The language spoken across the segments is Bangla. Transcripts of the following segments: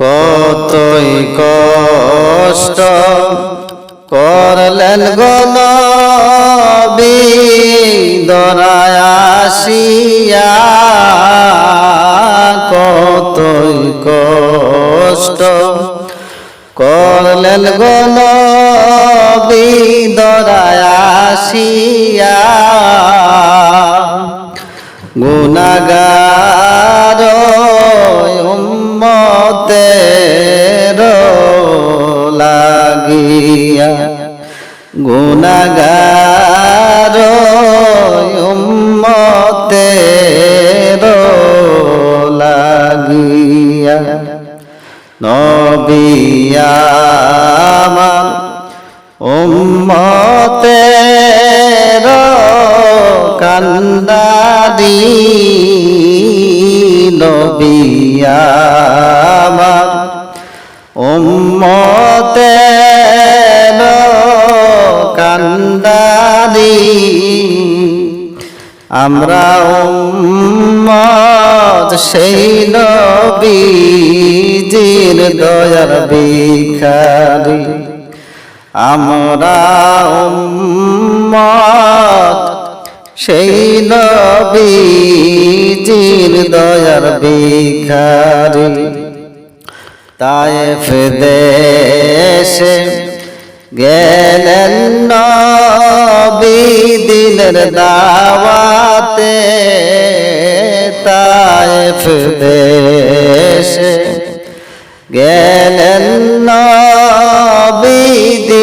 কতই কষ্ট করলেন গনবী দরায় আসিয়া কতই কষ্ট করলেন গনবী দরায় গুনাগার উম্মতের লাগিয়া। গুনাগার উম্মতের লাগিয়া। নবিয়ামান উম্মতের কান্দারি নবিয়ামান উম্মতের কান্দারি আমরা উম্মত সেই নবীজির দয়ার ভিখারি। আমরা উম্মত। সেই নবীজির দয়ার ভিখারি। তায়েফ দেশে গেলেন নবী দিনের দাওয়াতে। তায়েফ দেশে গেলেন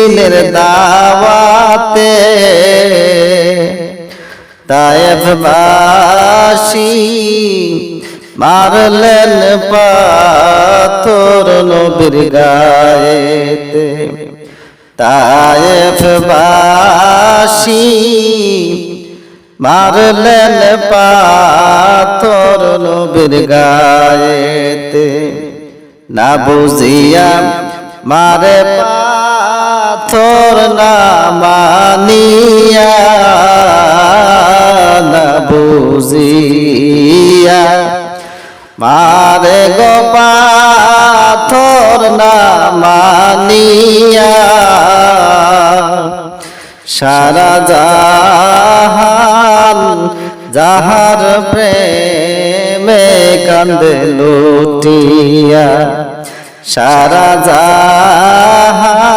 দিনের দাওয়াতে তায়েফ বাসী মারলেন পাথর নবীর গায়েতে। তায়েফ বাসী মারলেন পাথর নবীর গায়েতে। না বুঝিয়া মারে পাথর না মানিয়া না বুঝিয়া। মারে গো পাথর না মানিয়া, সারা জাহান যাহার প্রেমে কান্দে লুটিয়া। সারা জাহান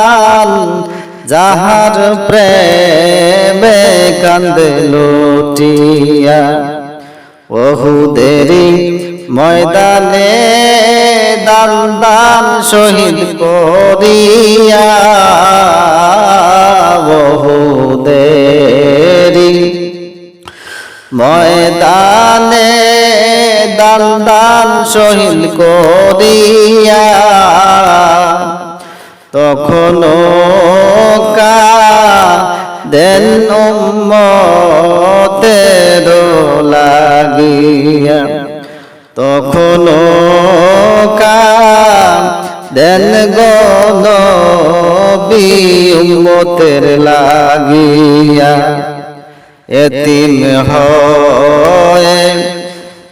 যাহার প্রেমে কান্দে লুটিয়া। ওহুদেরি ময়দানে দান দান শহীদ করিয়া। ওহুদেরি ময়দানে দান দান শহীদ করিয়া। তখনও কা দেন উম্মতের লাগিয়া। তখনও কা দেন গন উম্মতের লাগিয়া। এতিম হয়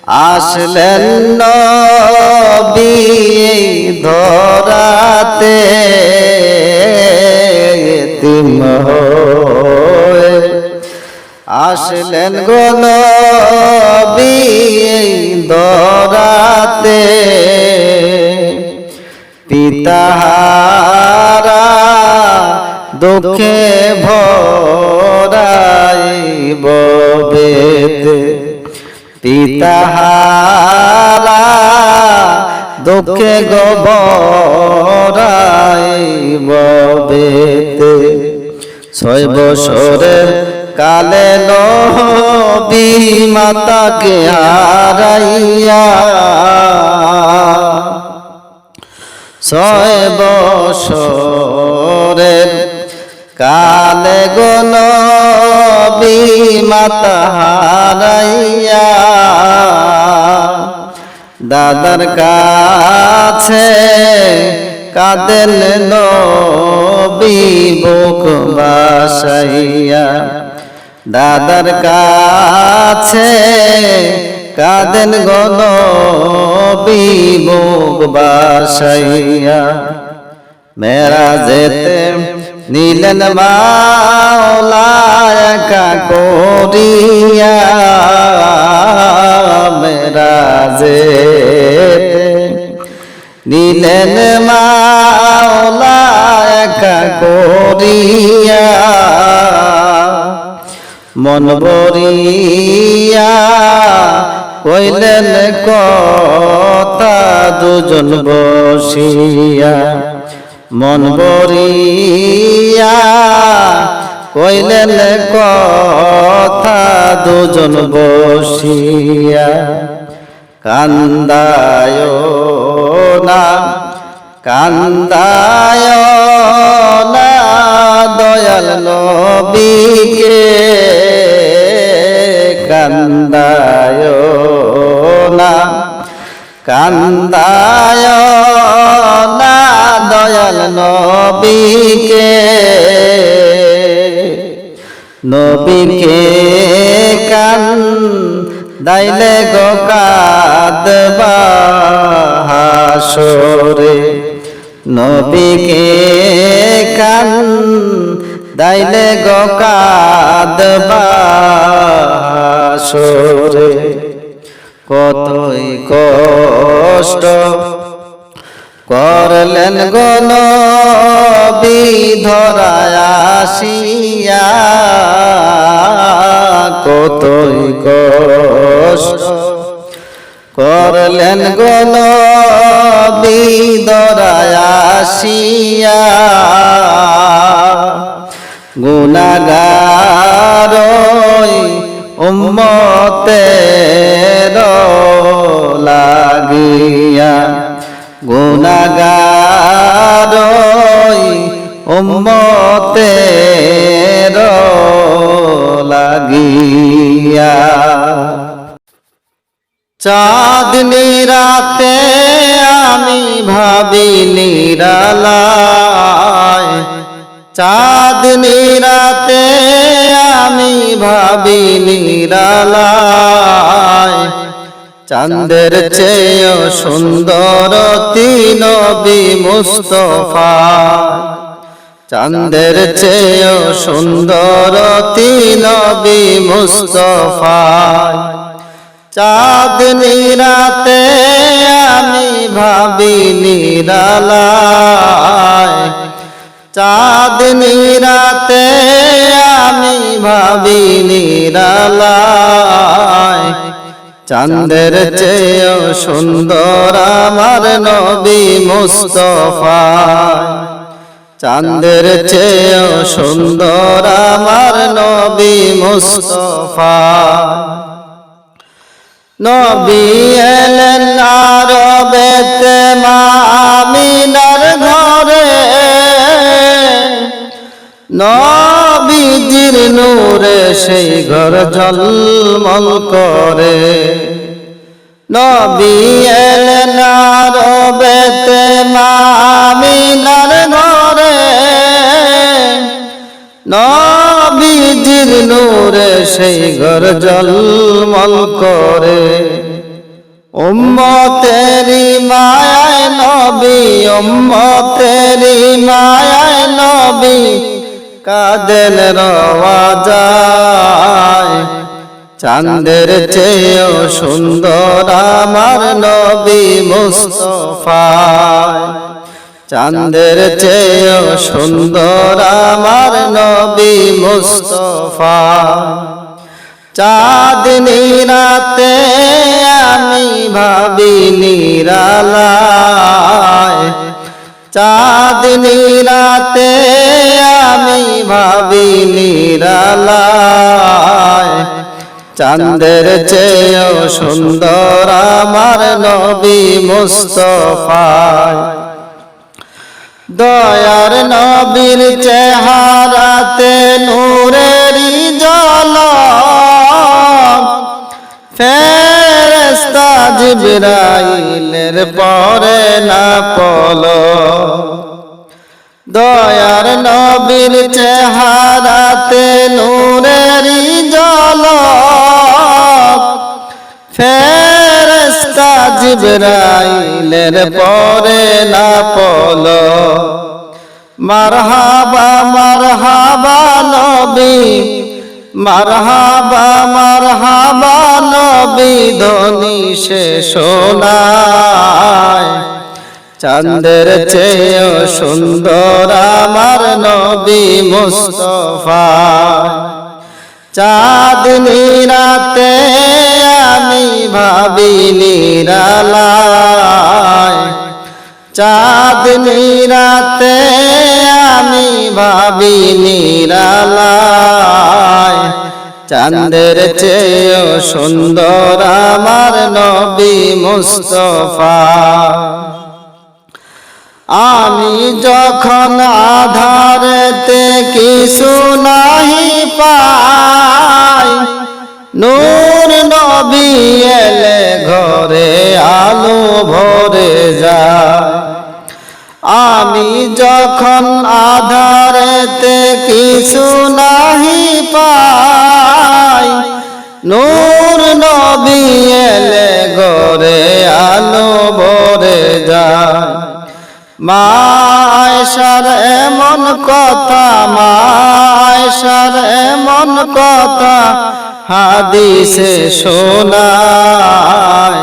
আসলেন নবী ধরাতে হয় আসলেন গন ধরাতে পিতাহারা দুঃখে ভরাইব। পিতাহারা দুঃখে গবরাইব বেদে। ছয় বছরের কালে নবী মাতাকে হারাইয়া। ছয় বছরের কালে গন মাতা হারাইয়া, দাদার কাছে কাদেন নবী বুক বাসাইয়া, দাদার কাছে কাঁদেন গণ বিমুখ বাসাইয়া মেরা যেতে নীলেন মাওলা একা করিয়া মেরা যেতে নীলেন মাওলা একা করিয়া মন বরিয়া কইলেন, কথা দুজন বসিয়া মন বরিয়া কইলেন কথা দুজন বসিয়া। কান্দায় না কান্দায় না, দয়াল নবীকে। কান্দায় না কান্দায় না দয়াল নবীকে নবীকে কান দাইলে গো কাদবা নবীকে কান দাইলে গো কাদবা কতই কষ্ট করলেন গণ বিধরায় আসিয়া। কতই কষ্ট। করলেন গণ বিধরায় আসিয়া। গুণাগার উম্মতের লাগিয়া। গুণাগার উম্মতের লাগিয়া। চাঁদনি রাতে আমি ভাবি নিরালায়। চাঁদনি রাতে আমি ভাবি নিরালায়। চাঁদের চেয়ে সুন্দর তিনবি মুস্তফা। চাঁদের চেয়ে সুন্দর তিনবি মুস্তফা। চাঁদ নিরাতে আমি ভাবি নিরালায়। চাঁদ নিরাতে আমি ভাবি নিরালায়। চাঁদের চেয়ে সুন্দর আমার নবী মুস্তফা। চাঁদের চেয়ে সুন্দর আমার নবী মুস্তফা। নবী এলেন আরবেতে মামিনার ঘরে। নবীজির নূরে সেই ঘর ঝলমল করে। নবী এলেন আরবেতে মামিনার ঘরে নবীজির নূরে সেই ঘর জলমল করে। উম্মতেরি মায়ায় নবী উম্মতেরি মায়ায় নবী কাদেন রওয়া যায়? চাঁদের চেয়েও সুন্দর আমার নবী মুস্তফা চাঁদের চেয়েও সুন্দর আমার নবী মুস্তফা চাঁদনি রাতে আমি ভাবি নিরালায়। চাঁদনি রাতে ভাবি নিরালায় চাঁদের চেয়েও সুন্দর আমার নবী মুস্তফায়। দয়ার নবীর চেহারাতে নূরেরই জল। ফেরেস্তা জিবরাইলের পরে না পল দয়ার নবীর চেহারাতে নূরেরই জল। ফেরেস্তা জিবরাইলের পরে না পল মারহাবা মারহাবা নবী মারহাবা মারহাবা নবী ধ্বনি সে শোনায় চাঁদের চেয়েও সুন্দর আমার নবী মুস্তফা। চাঁদ নিরাতে আমি ভাবি নিরালায়। চাঁদ নিরাতে আমি ভাবি নিরালায়। চাঁদের চেয়েও সুন্দর আমার নবী মুস্তফা। আমি যখন আধারেতে কিছু নাহি পাই, নূর নবী এলে ঘরে আলো ভরে যা আমি যখন আধারেতে কিছু মায়সার এমন কথা মায়সার এমন কথা হাদিসে শোনায়।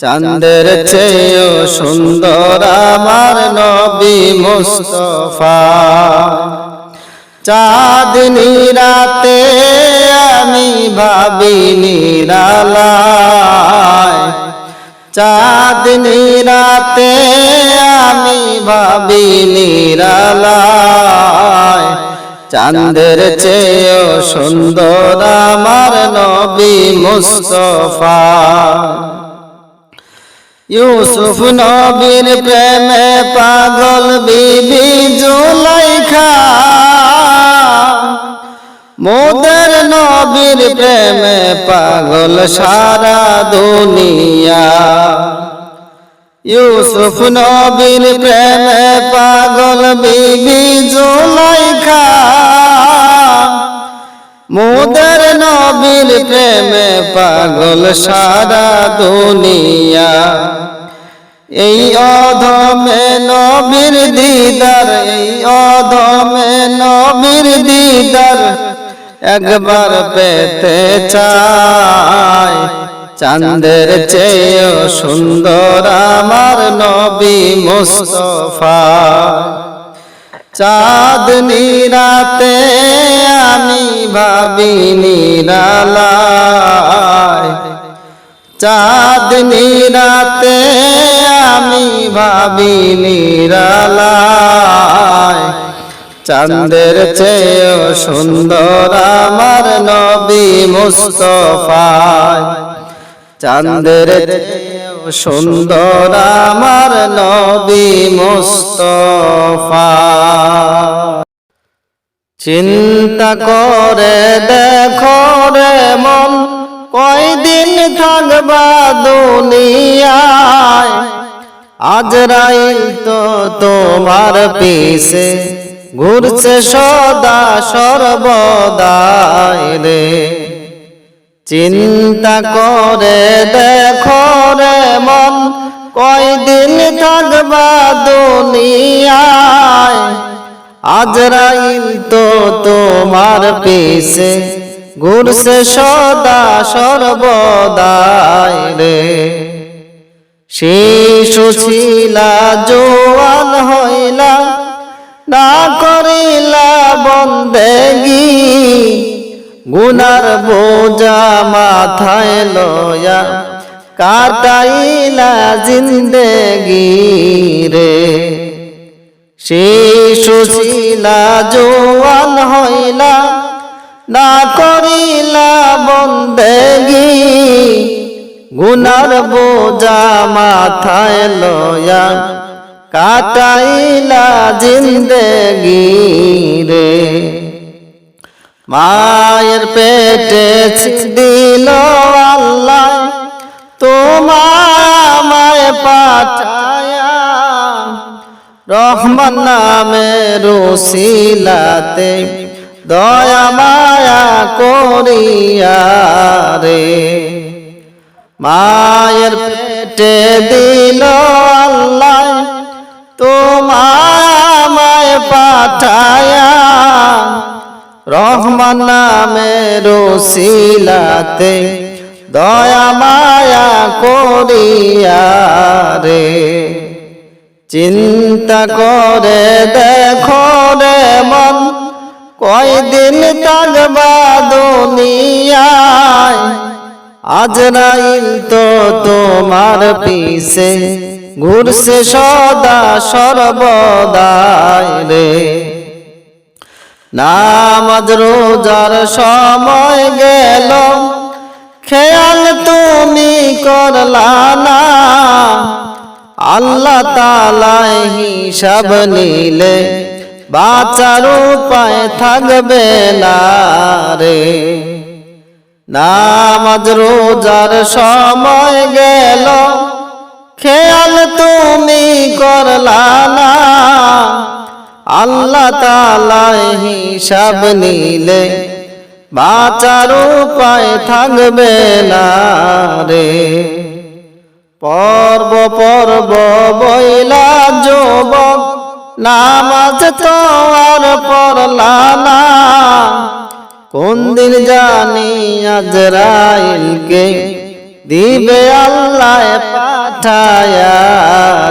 চাঁদের চেয়েও সুন্দর আমার নবী মুস্তফা। চাঁদনি রাতে আমি ভাবি নিরালায় চাঁদনি রাতে আমি ভাবি নিরালায় চাঁদের চেয়েও সুন্দর আমার নবী মুস্তফা। ইউসুফ নবীর প্রেমে পাগল বিবি জুলাইখা। মোদের নবীর প্রেমে পাগল সারা দুনিয়া। ইউসুফ নবীর প্রেমে পাগল বিবি জুলাইখা। মোদের নবীর প্রেমে পাগল সারা দুনিয়া। এই অধমে নবীর দিদার, এই অধমে নবীর দিদার। একবার পেতে চায় চাঁদের চেয়েও সুন্দর আমার নবী মুস্তফা। চাঁদ নিরাতে আমি ভাবি নিরালায়। চাঁদ নিরাতে আমি ভাবি নিরালায়। চাঁদের চেয়েও সুন্দর আমার নবী মুস্তফায় চাঁদের সুন্দর আমার নবী মুস্তফা। চিন্তা করে দেখো রে মন কয়দিন থাকবা দুনিয়ায়? আজরাইল তো তোমার পিছে ঘুরছে সদা সর্বদাই রে। চিন্তা করে দেখো রে মন, কয়দিন থাকবা দুনিয়ায়? আজরাইল তো তোমার পিছে, ঘুরছে সদা সর্বদাই রে। শিশু ছিলা, জোয়ান হইলা না করিলা বন্দেগি, গুনার বোঝা মাথায় লয়া কাটাইলা জিন্দেগি রে। শিশু ছিলা, জোয়ান হইলা, না করিলা বন্দেগি, গুনার বোঝা মাথায় লয়া কাটাইলা জিন্দেগি রে। মায়ের পেটে দিল আল্লাহ, তোমায় পাঠায়া। রহমান নামে রসিলাতে দয়া মায়া করিয়া রে। মায়ের পেটে রহমান নামে রসিলাতে দয়া মায়া করিয়া রে। চিন্তা করে দেখো রে মন, কয়দিন থাকবা দুনিয়ায়। আজরাইল তো তোমার পিছে, ঘুরছে সদা সর্বদায় রে। নামাজ, রোজার সময় গেল খেয়াল তুমি করলা না। আল্লাহ তালায় হিসাব নিলে বাঁচার উপায় থাকবে না রে। নামাজ, রোজার সময় গেল খেয়াল তুমি করলা না। আল্লাহ তালায় হিসাব নিলে বাঁচার উপায় থাকবে না রে। পর্ব পর্ব বইলা যুবক, নামাজ তো আর পড়লা না। কোন দিন জানি আজরাইলকে দিবে আল্লাহ পাঠায়া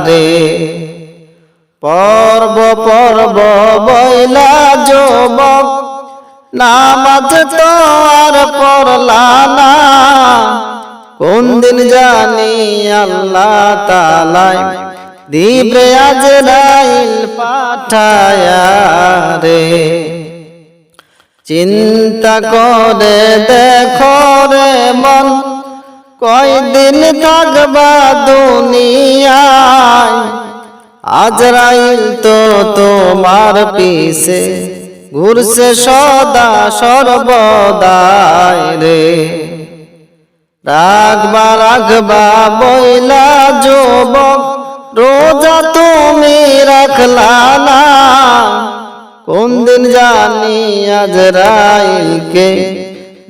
রে। পর্ব পর্ব বইলা যুবক, নামাজ তো আর পড়লা না। কোন দিন জানি আল্লাহ তালায় দিবে আজরাইল পাঠায়া রে। চিন্তা করে দেখো রে মন, কয়দিন থাকবা দুনিয়ায়। আজরাইল তো তোমার পিছে, ঘুরছে সদা সর্বদায় রে। রাখবা রাখবা বইলা যুবক, রোজা তুমি রাখলা না। কোন দিন জানি আজরাইলকে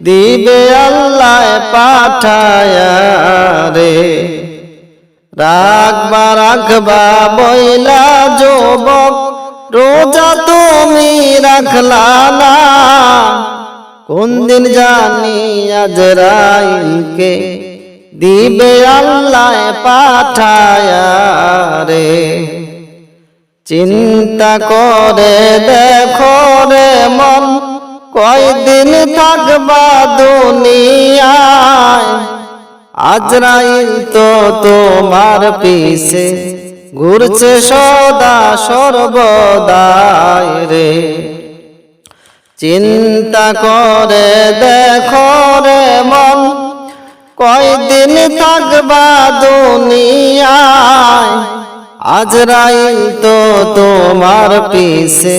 দিবে আল্লাহ পাঠায়া রে। রাখবা রাখবা বইলা যুবক, রোজা তুমি রাখলা না। কোন দিন জানি আজরাইলকে দিবে আল্লাহ পাঠায়া রে। চিন্তা করে দেখো রে মন, কয়দিন থাকবা দুনিয়ায়। আজরাইল তো তোমার পিছে, ঘুরছে সদা সর্বদায় রে। চিন্তা করে দেখো রে মন, কয়দিন থাকবা দুনিয়ায়। আজরাইল তো তোমার পিছে,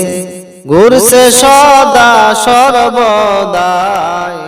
ঘুরছে সদা সর্বদায়